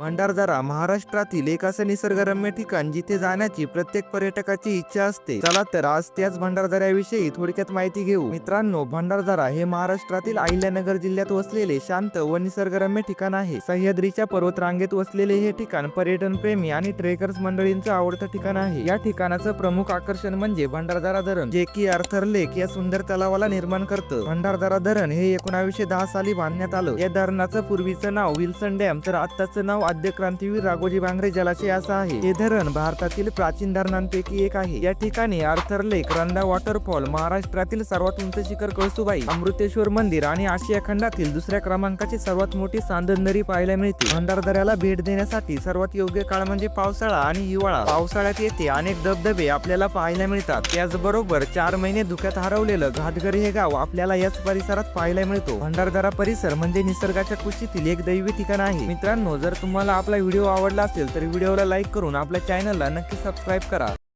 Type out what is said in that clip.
भंडारदारा महाराष्ट्रातील एक असं निसर्गरम्य ठिकाण जिथे जाण्याची प्रत्येक पर्यटकाची इच्छा असते. चला तर आज त्याच भंडारदऱ्याविषयी थोडक्यात माहिती घेऊ. मित्रांनो भंडारदारा हे महाराष्ट्रातील अहिल्यानगर जिल्ह्यात वसलेले शांत व निसर्गरम्य ठिकाण आहे. सह्याद्रीच्या पर्वतरांगेत वसलेले हे ठिकाण पर्यटन प्रेमी आणि ट्रेकर्स मंडळींचं आवडतं ठिकाण आहे. या ठिकाणाचं प्रमुख आकर्षण म्हणजे भंडारदारा धरण जे की आर्थर लेक या सुंदर तलावाला निर्माण करतं. भंडारदारा धरण हे एकोणावीसशे दहा साली बांधण्यात आलं. या धरणाचं पूर्वीचं नाव विल्सन डॅम तर आत्ताचं नाव आद्य क्रांतीवीर राघोजी भांगरे जलाशय असं आहे. हे धरण भारतातील प्राचीन धरणांपैकी एक आहे. या ठिकाणी आर्थर लेक रंदा वॉटरफॉल महाराष्ट्रातील सर्वात उंच शिखर कळसुबाई अमृतेश्वर मंदिर आणि आशिया खंडातील दुसऱ्या क्रमांकाची सर्वात मोठी सांदनदरी पाहायला मिळते. भंडारदऱ्याला भेट देण्यासाठी सर्वात योग्य काळ म्हणजे पावसाळा आणि हिवाळा. पावसाळ्यात येथे अनेक धबधबे आपल्याला पाहायला मिळतात. त्याचबरोबर चार महिने धुक्यात हरवलेलं घाटघर हे गाव आपल्याला याच परिसरात पाहायला मिळतो. भंडारदरा परिसर म्हणजे निसर्गाच्या कुशीतील एक दैवी ठिकाण आहे. मित्रांनो जर तुम्हाला तुम्हाला आपला व्हिडिओ आवडला असेल तर व्हिडिओला लाईक करून आपल्या चॅनलला नक्की सबस्क्राईब करा.